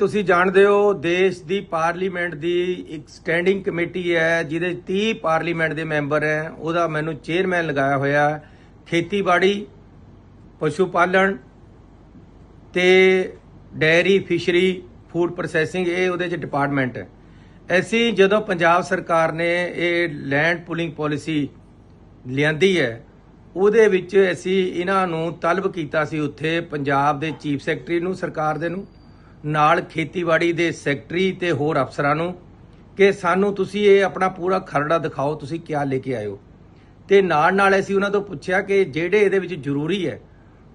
ਤੁਸੀਂ ਜਾਣਦੇ ਹੋ, ਦੇਸ਼ ਦੀ ਪਾਰਲੀਮੈਂਟ ਦੀ ਇੱਕ ਸਟੈਂਡਿੰਗ ਕਮੇਟੀ ਹੈ, ਜਿਹਦੇ 30 ਪਾਰਲੀਮੈਂਟ ਦੇ ਮੈਂਬਰ ਹੈ। ਉਹਦਾ ਮੈਨੂੰ ਚੇਅਰਮੈਨ ਲਗਾਇਆ ਹੋਇਆ ਖੇਤੀਬਾੜੀ ਪਸ਼ੂ ਪਾਲਣ ਤੇ ਡੈਰੀ ਫਿਸ਼ਰੀ ਫੂਡ ਪ੍ਰੋਸੈਸਿੰਗ ਇਹ ਉਹਦੇ ਚ ਡਿਪਾਰਟਮੈਂਟ ਹੈ। ਅਸੀਂ ਜਦੋਂ ਪੰਜਾਬ ਸਰਕਾਰ ਨੇ ਇਹ ਲੈਂਡ ਪੁਲਿੰਗ ਪਾਲਿਸੀ ਲਿਆਂਦੀ ਹੈ, ਉਹਦੇ ਵਿੱਚ ਅਸੀਂ ਇਹਨਾਂ ਨੂੰ ਤਲਬ ਕੀਤਾ ਸੀ ਉੱਥੇ ਪੰਜਾਬ ਦੇ ਚੀਫ ਸੈਕਟਰੀ ਨੂੰ, ਸਰਕਾਰ ਦੇ ਨੂੰ। ਨਾਲ ਖੇਤੀਬਾੜੀ ਦੇ ਸੈਕਟਰੀ ਤੇ ਹੋਰ ਅਫਸਰਾਂ ਨੂੰ ਕਿ ਸਾਨੂੰ ਤੁਸੀਂ ਇਹ ਆਪਣਾ ਪੂਰਾ ਖਰੜਾ ਦਿਖਾਓ, ਤੁਸੀਂ ਕੀ ਲੈ ਕੇ ਆਇਓ। ਤੇ ਨਾਲ ਨਾਲ ਅਸੀਂ ਉਹਨਾਂ ਤੋਂ ਪੁੱਛਿਆ ਕਿ ਜਿਹੜੇ ਇਹਦੇ ਵਿੱਚ ਜ਼ਰੂਰੀ ਹੈ,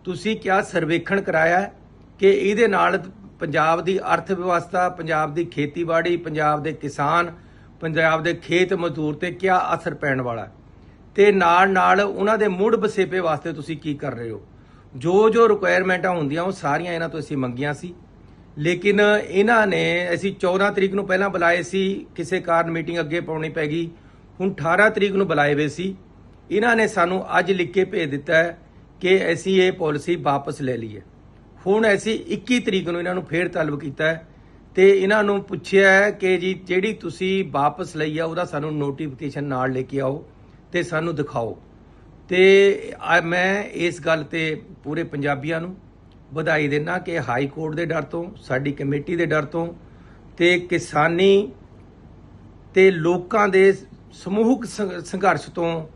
ਤੁਸੀਂ ਕਿਆ ਸਰਵੇਖਣ ਕਰਾਇਆ ਕਿ ਇਹਦੇ ਨਾਲ ਪੰਜਾਬ ਦੀ ਅਰਥ ਵਿਵਸਥਾ ਪੰਜਾਬ ਦੀ ਖੇਤੀਬਾੜੀ, ਪੰਜਾਬ ਦੇ ਕਿਸਾਨ, ਪੰਜਾਬ ਦੇ ਖੇਤ ਮਜ਼ਦੂਰ ਤੇ ਕਿਆ ਅਸਰ ਪੈਣ ਵਾਲਾ ਹੈ। ਤੇ ਨਾਲ ਨਾਲ ਉਹਨਾਂ ਦੇ ਮੁੜ ਬਸੇਪੇ ਵਾਸਤੇ ਤੁਸੀਂ ਕੀ ਕਰ ਰਹੇ ਹੋ? ਜੋ ਜੋ ਰਿਕੁਆਇਰਮੈਂਟਾਂ ਹੁੰਦੀਆਂ ਉਹ ਸਾਰੀਆਂ ਇਹਨਾਂ ਤੋਂ ਅਸੀਂ ਮੰਗੀਆਂ ਸੀ। ਲੇਕਿਨ ਇਹਨਾਂ ਨੇ, ਅਸੀਂ 14 ਤਰੀਕ ਨੂੰ ਪਹਿਲਾਂ ਬੁਲਾਏ ਸੀ, ਕਿਸੇ ਕਾਰਨ ਮੀਟਿੰਗ ਅੱਗੇ ਪਾਉਣੀ ਪੈ ਗਈ। ਹੁਣ 18 ਤਰੀਕ ਨੂੰ ਬੁਲਾਏ ਹੋਏ ਸੀ। ਇਹਨਾਂ ਨੇ ਸਾਨੂੰ ਅੱਜ ਲਿਖ ਕੇ ਭੇਜ ਦਿੱਤਾ ਹੈ ਕਿ ਅਸੀਂ ਇਹ ਪਾਲਿਸੀ ਵਾਪਸ ਲੈ ਲਈਏ। ਹੁਣ ਅਸੀਂ 21 ਤਰੀਕ ਨੂੰ ਇਹਨਾਂ ਨੂੰ ਫੇਰ ਤਲਬ ਕੀਤਾ ਹੈ ਤੇ ਇਹਨਾਂ ਨੂੰ ਪੁੱਛਿਆ ਹੈ ਕਿ ਜੀ, ਜਿਹੜੀ ਤੁਸੀਂ ਵਾਪਸ ਲਈ ਆ, ਉਹਦਾ ਸਾਨੂੰ ਨੋਟੀਫਿਕੇਸ਼ਨ ਨਾਲ ਲੈ ਕੇ ਆਓ ਤੇ ਸਾਨੂੰ ਦਿਖਾਓ। ਤੇ ਮੈਂ ਇਸ ਗੱਲ ਤੇ ਪੂਰੇ ਪੰਜਾਬੀਆਂ ਨੂੰ ਵਧਾਈ ਦੇਣਾ ਕਿ ਹਾਈ ਕੋਰਟ ਦੇ ਡਰ ਤੋਂ, ਸਾਡੀ ਕਮੇਟੀ ਦੇ ਡਰ ਤੋਂ ਤੇ ਕਿਸਾਨੀ ਤੇ ਲੋਕਾਂ ਦੇ ਸਮੂਹਕ ਸੰਘ- ਸੰਘਰਸ਼ ਤੋਂ,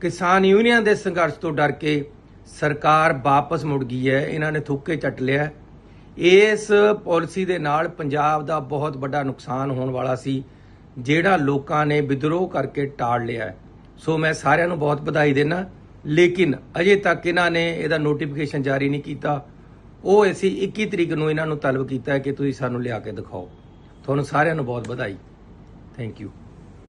ਕਿਸਾਨ ਯੂਨੀਅਨ ਦੇ ਸੰਘਰਸ਼ ਤੋਂ ਡਰ ਕੇ ਸਰਕਾਰ ਵਾਪਸ ਮੁੜ ਗਈ ਹੈ, ਇਹਨਾਂ ਨੇ ਥੁੱਕੇ ਚੱਟ ਲਿਆ ਇਸ ਪਾਲਿਸੀ ਦੇ ਨਾਲ ਪੰਜਾਬ ਦਾ ਬਹੁਤ ਵੱਡਾ ਨੁਕਸਾਨ ਹੋਣ ਵਾਲਾ ਸੀ, ਜਿਹੜਾ ਲੋਕਾਂ ਨੇ ਵਿਦਰੋਹ ਕਰਕੇ ਟਾਲ ਲਿਆ ਸੋ ਮੈਂ ਸਾਰਿਆਂ ਨੂੰ ਬਹੁਤ ਵਧਾਈ ਦੇਣਾ ਲੇਕਿਨ ਅਜੇ ਤੱਕ ਇਹਨਾਂ ਨੇ ਇਹਦਾ ਨੋਟੀਫਿਕੇਸ਼ਨ ਜਾਰੀ ਨਹੀਂ ਕੀਤਾ। ਉਹ ਅਸੀਂ 21 ਤਰੀਕ ਨੂੰ ਇਹਨਾਂ ਨੂੰ ਤਲਬ ਕੀਤਾ ਕਿ ਤੁਸੀਂ ਸਾਨੂੰ ਲਿਆ ਕੇ ਦਿਖਾਓ। ਤੁਹਾਨੂੰ ਸਾਰਿਆਂ ਨੂੰ ਬਹੁਤ ਵਧਾਈ। Thank you